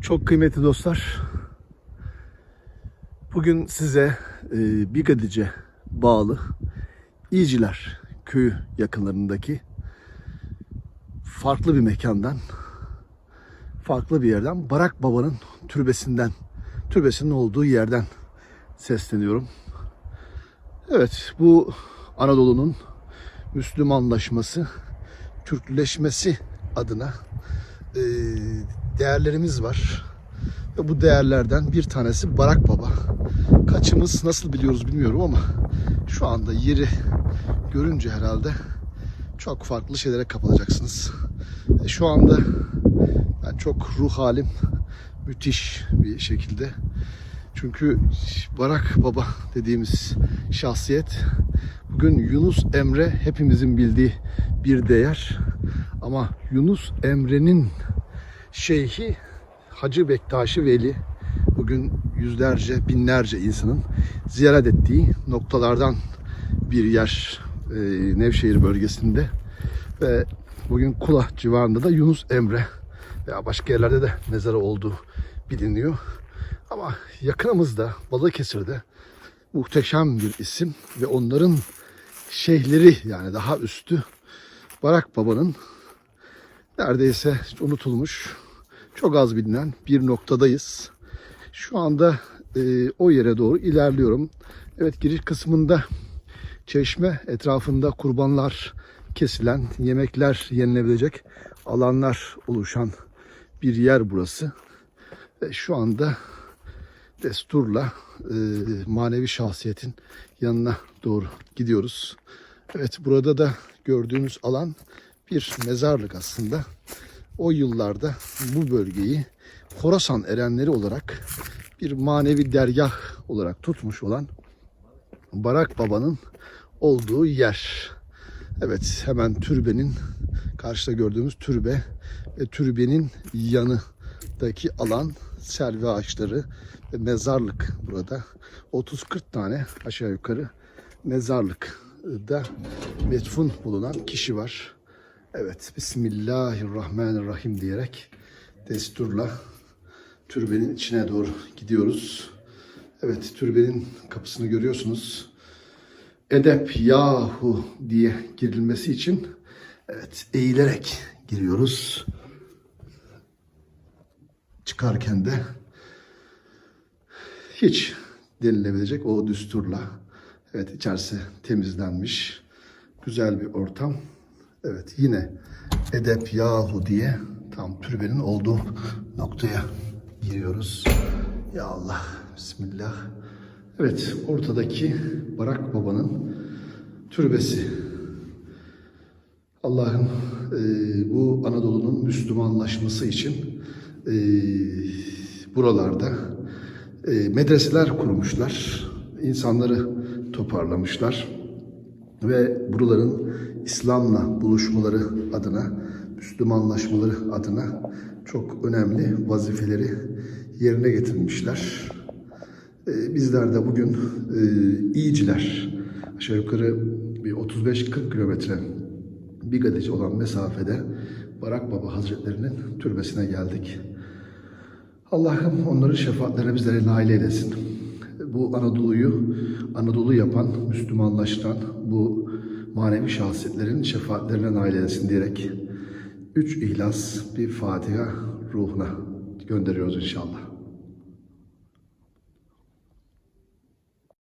Çok kıymetli dostlar. Bugün size e, Bigadice bağlı İyiciler köyü yakınlarındaki farklı bir mekandan, farklı bir yerden, Barak Baba'nın türbesinden, türbesinin olduğu yerden sesleniyorum. Evet, bu Anadolu'nun Müslümanlaşması, Türkleşmesi adına e, değerlerimiz var. Ve bu değerlerden bir tanesi Barak Baba. Kaçımız nasıl biliyoruz bilmiyorum ama şu anda yeri görünce herhalde çok farklı şeylere kapılacaksınız. E, Şu anda ben çok ruh halim müthiş bir şekilde. Çünkü Barak Baba dediğimiz şahsiyet bugün Yunus Emre hepimizin bildiği bir değer. Ama Yunus Emre'nin şeyhi Hacı Bektaşi Veli bugün yüzlerce, binlerce insanın ziyaret ettiği noktalardan bir yer e, Nevşehir bölgesinde ve bugün Kula civarında da Yunus Emre veya başka yerlerde de mezarı olduğu biliniyor. Ama yakınımızda Balıkesir'de muhteşem bir isim ve onların şeyhleri yani daha üstü Barak Baba'nın neredeyse unutulmuş, çok az bilinen bir noktadayız. Şu anda e, o yere doğru ilerliyorum. Evet giriş kısmında çeşme etrafında kurbanlar kesilen, yemekler yenilebilecek alanlar oluşan bir yer burası. Ve şu anda desturla e, manevi şahsiyetin yanına doğru gidiyoruz. Evet burada da gördüğünüz alan bir mezarlık aslında. O yıllarda bu bölgeyi Horasan erenleri olarak bir manevi dergah olarak tutmuş olan Barak Baba'nın olduğu yer. Evet hemen türbenin karşıda gördüğümüz türbe ve türbenin yanındaki alan selvi ağaçları ve mezarlık burada. 30-40 tane aşağı yukarı mezarlık da metfun bulunan kişi var. Evet, Bismillahirrahmanirrahim diyerek desturla türbenin içine doğru gidiyoruz. Evet, türbenin kapısını görüyorsunuz. Edep yahu diye girilmesi için evet eğilerek giriyoruz. Çıkarken de hiç denilebilecek o düsturla evet içerisi temizlenmiş. Güzel bir ortam. Evet yine edep yahu diye tam türbenin olduğu noktaya giriyoruz. Ya Allah Bismillah. Evet ortadaki Barak Baba'nın türbesi. Allah'ın e, bu Anadolu'nun Müslümanlaşması için e, buralarda e, medreseler kurmuşlar. insanları toparlamışlar ve buraların İslam'la buluşmaları adına, Müslümanlaşmaları adına çok önemli vazifeleri yerine getirmişler. Ee, bizler de bugün e, iyiciler, aşağı yukarı bir 35-40 kilometre bir gadeci olan mesafede Barak Baba Hazretlerinin türbesine geldik. Allah'ım onların şefaatlerine bizlere nail eylesin. Bu Anadolu'yu Anadolu yapan, Müslümanlaştıran bu manevi şahsiyetlerin şefaatlerine nail eylesin diyerek üç ihlas bir Fatiha ruhuna gönderiyoruz inşallah.